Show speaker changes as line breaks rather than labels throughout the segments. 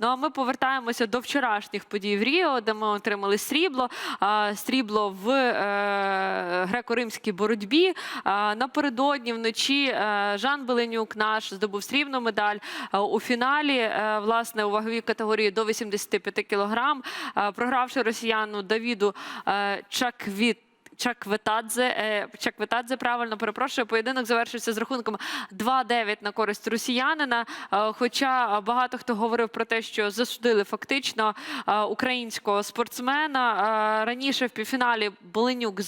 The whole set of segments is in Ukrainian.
Ну а ми повертаємося до вчорашніх подій в Ріо, де ми отримали срібло. Срібло в е, греко-римській боротьбі. Напередодні вночі е, Жан Беленюк наш здобув срібну медаль Е, у фіналі, власне, у ваговій категорії до 85 кілограм, програвши росіяну Давіду Чаквіт. Чакветадзе, е, Чакветадзе, правильно перепрошую. Поєдинок завершився з рахунком 2-9 на користь росіянина. Е, Хоча багато хто говорив про те, що засудили фактично е, українського спортсмена. Раніше в півфіналі Боленюк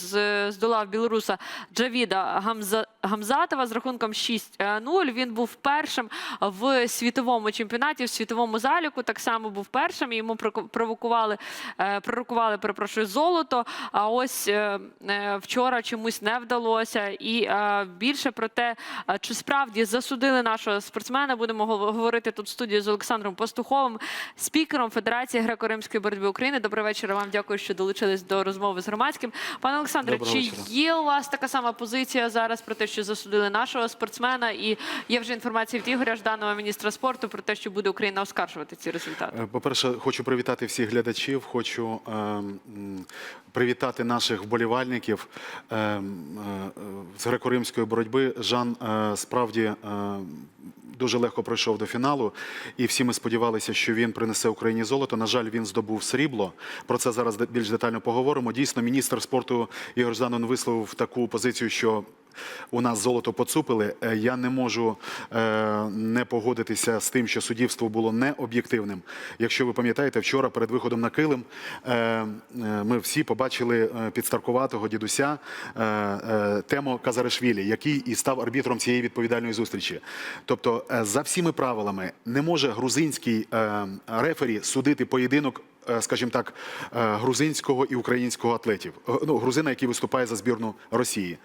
здолав білоруса Джавіда Гамза- Гамзатова з рахунком 6-0. Він був першим в світовому чемпіонаті, в світовому заліку. Так само був першим. Йому е, пророкували, перепрошую, золото. А ось вчора чомусь не вдалося. І е, більше про те, е, чи справді засудили нашого спортсмена, будемо гов- говорити тут в студії з Олександром Пастуховим, спікером Федерації греко-римської боротьби України. Добрий вечір. Вам дякую, що долучились до розмови з громадським. Пане Олександре,
Доброго
чи
вечора.
є у вас така сама позиція зараз про те, що засудили нашого спортсмена? І є вже інформація від Ігоря Жданова, міністра спорту, про те, що буде Україна оскаржувати ці результати.
Е, По-перше, хочу привітати всіх глядачів. Хочу е, привітати наших вболівальників е, м, е, з греко-римської боротьби. Жан е, справді е, дуже легко пройшов до фіналу, і всі ми сподівалися, що він принесе Україні золото. На жаль, він здобув срібло. Про це зараз більш детально поговоримо. Дійсно, міністр спорту Ігор Жданов висловив таку позицію, що у нас золото поцупили. Е, Я не можу е, не погодитися з тим, що суддівство було необ'єктивним. Якщо ви пам'ятаєте, вчора перед виходом на килим е, ми всі побачили підстаркуватого дідуся Темо Казаришвілі, який і став арбітром цієї відповідальної зустрічі. Тобто, за всіми правилами не може грузинський рефері судити поєдинок скажімо так, е, грузинського і українського атлетів. Е, Ну, грузина, який виступає за збірну Росії.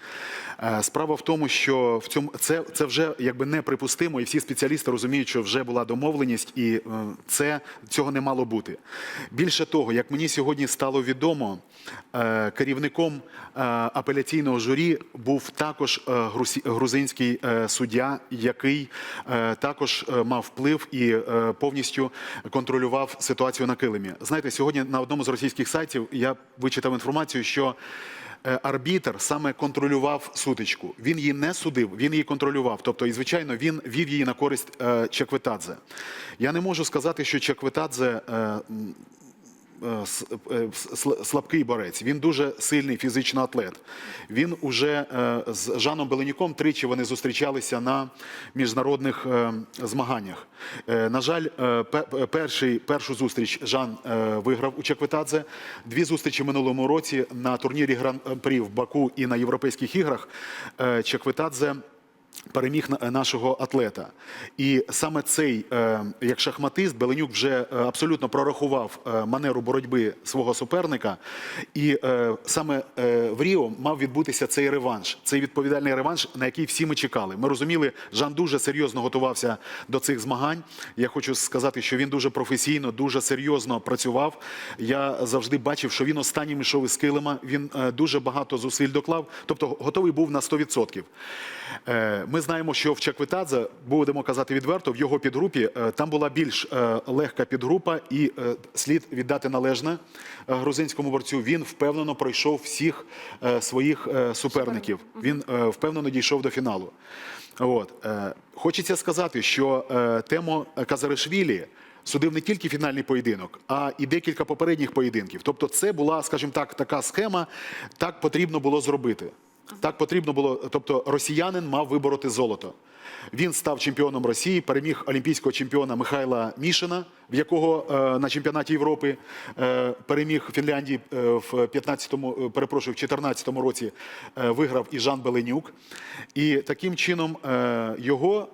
Е, Справа в тому, що в цьому це, це вже якби неприпустимо, і всі спеціалісти розуміють, що вже була домовленість, і е, це цього не мало бути. Більше того, як мені сьогодні стало відомо, е, керівником е, апеляційного журі був також е, грузинський е, суддя, який е, також е, мав вплив і е, повністю контролював ситуацію на килимі. Знаєте, сьогодні на одному з російських сайтів я вичитав інформацію, що арбітер арбітр саме контролював сутичку. Він її не судив, він її контролював. Тобто, і звичайно, він вів її на користь е, Чекветадзе. Я не можу сказати, що Чекветадзе. Е, е, е, сл- слабкий борець. Він дуже сильний фізично атлет. Він уже з Жаном Беленюком тричі вони зустрічалися на міжнародних змаганнях. На жаль, перший, першу зустріч Жан виграв у Чекветадзе. Дві зустрічі минулому році на турнірі Гран-прі в Баку і на Європейських іграх е, Чекветадзе переміг нашого атлета. І саме цей, е, як шахматист, Беленюк вже е, абсолютно прорахував е, манеру боротьби свого суперника. І е, саме е, в Ріо мав відбутися цей реванш, цей відповідальний реванш, на який всі ми чекали. Ми розуміли, Жан дуже серйозно готувався до цих змагань. Я хочу сказати, що він дуже професійно, дуже серйозно працював. Я завжди бачив, що він останнім йшов із килима. Він е, дуже багато зусиль доклав, тобто готовий був на 100%. Ми знаємо, що в Чаквитадзе, будемо казати відверто, в його підгрупі е, там була більш е, легка підгрупа, і е, слід віддати належне грузинському борцю. Він впевнено пройшов всіх своїх суперників. Він впевнено дійшов до фіналу. От хочеться сказати, що Темо Казаришвілі. Судив не тільки фінальний поєдинок, а і декілька попередніх поєдинків. Тобто, це була, скажімо так, така схема. Так потрібно було зробити. Так потрібно було. Тобто, росіянин мав вибороти золото. Він став чемпіоном Росії, переміг олімпійського чемпіона Михайла Мішина, в якого е, на чемпіонаті Європи е, переміг Фінляндії е, в 15-му, е, перепрошую, в 14-му році виграв і Жан Беленюк. І таким чином його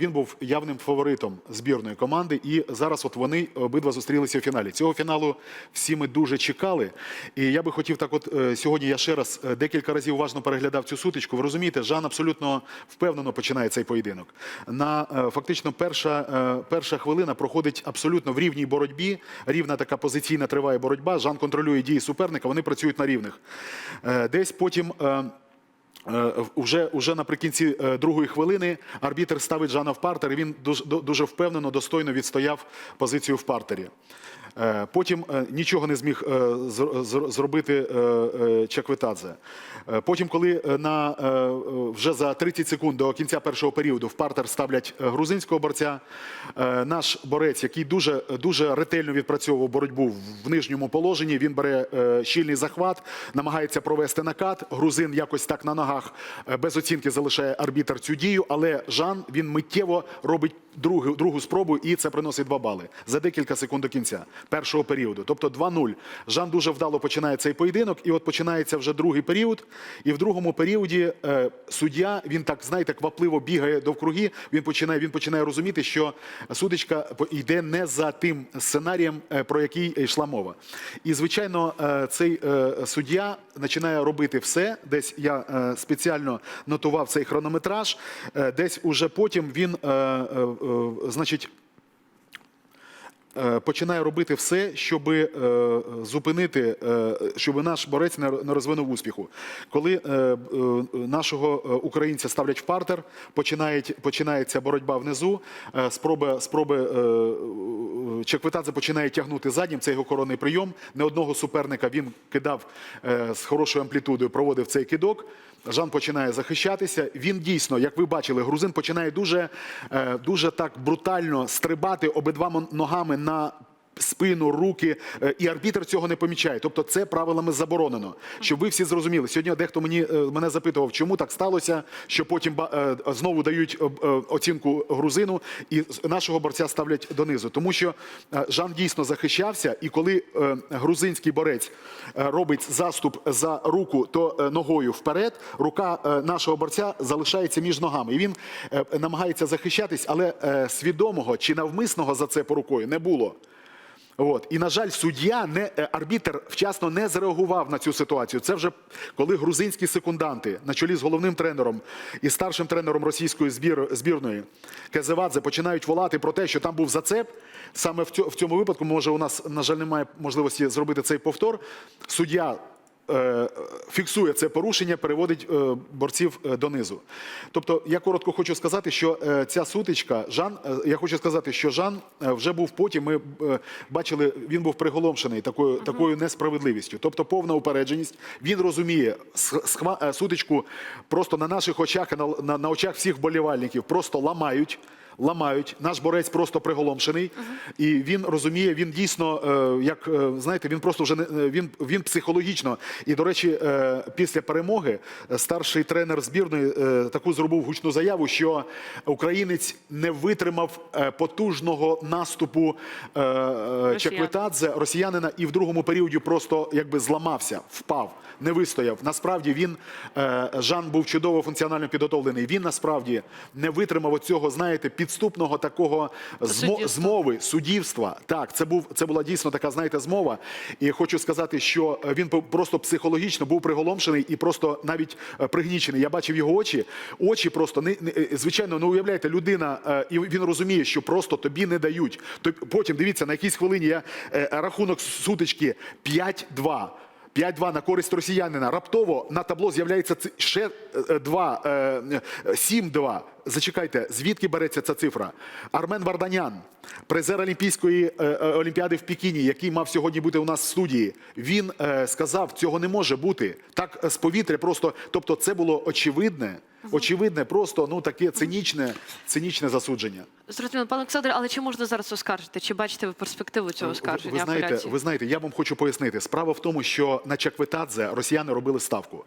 він був явним фаворитом збірної команди. І зараз от вони обидва зустрілися у фіналі. Цього фіналу всі ми дуже чекали. І я би хотів так, от сьогодні я ще раз декілька разів уважно переглядав цю сутичку. Ви розумієте, Жан абсолютно впевнено починає цей поєдинок. На фактично перша, перша хвилина проходить абсолютно в рівній боротьбі. Рівна така позиційна триває боротьба. Жан контролює дії суперника. Вони працюють на рівних. Е, Десь потім. е, Е, Уже, уже наприкінці другої хвилини арбітр ставить Жана в партер, і він дуже, дуже впевнено, достойно відстояв позицію в партері. Е, Потім е, нічого не зміг е, зр- зр- зробити е, е, Чакветадзе. Е, Потім, коли на, вже за 30 секунд до кінця першого періоду в партер ставлять грузинського борця, наш борець, який дуже, дуже ретельно відпрацьовував боротьбу в нижньому положенні, він бере щільний захват, намагається провести накат. Грузин якось так на ногах без оцінки залишає арбітр цю дію, але Жан він миттєво робить другу, другу спробу, і це приносить два бали за декілька секунд до кінця першого періоду. Тобто 2-0. Жан дуже вдало починає цей поєдинок, і от починається вже другий період. І в другому періоді е, суддя він так знаєте, квапливо бігає довкруги. Він починає, він починає розуміти, що судочка йде не за тим сценарієм, е, про який йшла мова. І звичайно, е, цей е, суддя починає робити все. Десь я е, спеціально нотував цей хронометраж. е, Десь уже потім він, е, е, е, значить. Е, Починає робити все, щоб зупинити, е, щоб наш борець не розвинув успіху. Коли е, е, нашого е, українця ставлять в партер, починається боротьба внизу, е, спроби, спроби е, е, Чеквитадзе починає тягнути заднім, це його коронний прийом. Не одного суперника він кидав е, з хорошою амплітудою, проводив цей кидок. Жан починає захищатися. Він дійсно, як ви бачили, грузин починає дуже, е, дуже так брутально стрибати обидвома ногами на спину, руки, е, і арбітр цього не помічає. Тобто це правилами заборонено. Щоб ви всі зрозуміли. Сьогодні дехто мені е, мене запитував, чому так сталося, що потім е, знову дають оцінку грузину і нашого борця ставлять донизу. Тому що Жан дійсно захищався, і коли грузинський борець робить заступ за руку, то ногою вперед, рука нашого борця залишається між ногами. І він намагається захищатись, але свідомого чи навмисного за це по рукою не було. От. І, на жаль, суддя, не, арбітер вчасно не зреагував на цю ситуацію. Це вже коли грузинські секунданти на чолі з головним тренером і старшим тренером російської збір, збірної Кезевадзе починають волати про те, що там був зацеп. Саме в цьому, випадку, може, у нас, на жаль, немає можливості зробити цей повтор. Суддя е, фіксує це порушення, переводить е, борців е, донизу. Тобто, я коротко хочу сказати, що е, ця сутичка, Жан, е, я хочу сказати, що Жан е, вже був потім. Ми е, бачили, він був приголомшений такою, такою несправедливістю. Тобто, повна упередженість. Він розуміє е, сутичку просто на наших очах, на, на, на очах всіх болівальників просто ламають. Ламають, наш борець просто приголомшений, і він розуміє, він дійсно, е, як е, знаєте, він просто вже не е, він, він психологічно. І до речі, після перемоги старший тренер збірної таку зробив гучну заяву, що українець не витримав потужного наступу е, Чеквитадзе, росіянина, і в другому періоді просто якби зламався, впав, не вистояв. Насправді він Жан був чудово функціонально підготовлений. Він насправді не витримав оцього, знаєте, підступного такого змо, змови, суддівства. Так, це був це була дійсно така, знаєте, змова. І хочу сказати, що е, він просто психологічно був приголомшений і просто навіть е, пригнічений. Я бачив його очі. Очі просто не, не е, звичайно, ну уявляєте, людина, і він розуміє, що просто тобі не дають. То потім дивіться, на якійсь хвилині я рахунок сутички 5-2. 5-2 на користь росіянина. Раптово на табло з'являється ще е, 2, е, е, 7-2. Зачекайте, звідки береться ця цифра? Армен Варданян, призер Олімпійської е, е, олімпіади в Пекіні, який мав сьогодні бути у нас в студії. Він е, сказав, цього не може бути. Так е, з повітря просто. Тобто, це було очевидне, очевидне, просто ну таке цинічне, цинічне засудження.
Зрозуміло, пане Олександре, але чи можна зараз оскаржити? Чи бачите ви перспективу цього оскарження
Ви знаєте,
апеляції?
ви знаєте, я вам хочу пояснити. Справа в тому, що на Чакветадзе росіяни робили ставку.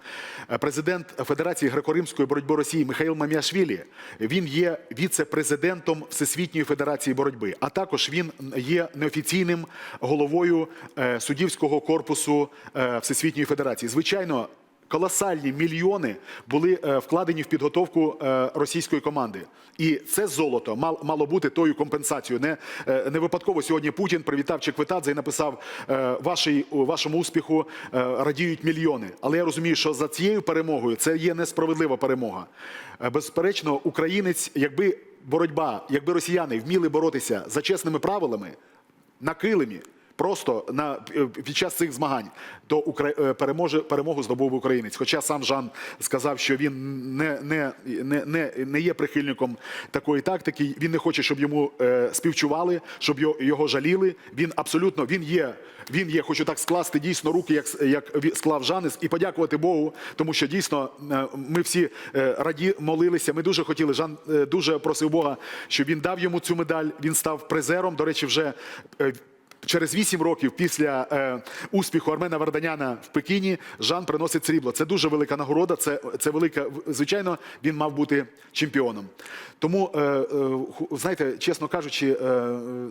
Е, Президент Федерації греко-римської боротьби Росії Михаїл Маміашвілі, він є віце-президентом Всесвітньої федерації боротьби, а також він є неофіційним головою судівського суддівського корпусу е, Всесвітньої федерації. Звичайно. Колосальні мільйони були е, вкладені в підготовку е, російської команди, і це золото мал- мало бути тою компенсацією. Не, е, не випадково сьогодні Путін привітав Чеквитадзе і написав: вашій вашому успіху радіють мільйони. Але я розумію, що за цією перемогою це є несправедлива перемога. Безперечно, українець, якби боротьба, якби росіяни вміли боротися за чесними правилами на килимі просто на е, під час цих змагань, то Укра- е, переможе перемогу здобув українець. Хоча сам Жан сказав, що він не, не, не, не, не є прихильником такої тактики. Він не хоче, щоб йому е, співчували, щоб його, його жаліли. Він абсолютно він є. Він є, хочу так скласти дійсно руки, як, як склав Жанис, і подякувати Богу, тому що дійсно е, ми всі раді молилися. Ми дуже хотіли. Жан дуже просив Бога, щоб він дав йому цю медаль. Він став призером. До речі, вже. Через вісім років після е, успіху Армена Варданяна в Пекіні Жан приносить срібло. Це дуже велика нагорода. Це, це велика. Звичайно, він мав бути чемпіоном. Тому, е, е, знаєте, чесно кажучи, е,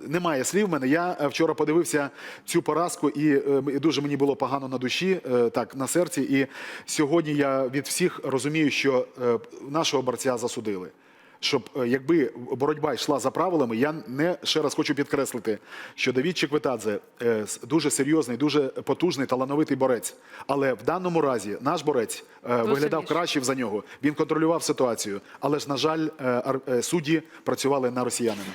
немає слів в мене. Я е, вчора подивився цю поразку, і е, дуже мені було погано на душі, е, так на серці. І сьогодні я від всіх розумію, що е, нашого борця засудили щоб е, якби боротьба йшла за правилами, я не ще раз хочу підкреслити, що Давід Чекветадзе е, дуже серйозний, дуже потужний, талановитий борець. Але в даному разі наш борець дуже виглядав
більше.
краще за нього. Він контролював ситуацію. Але ж, на жаль, е, судді працювали на росіянина.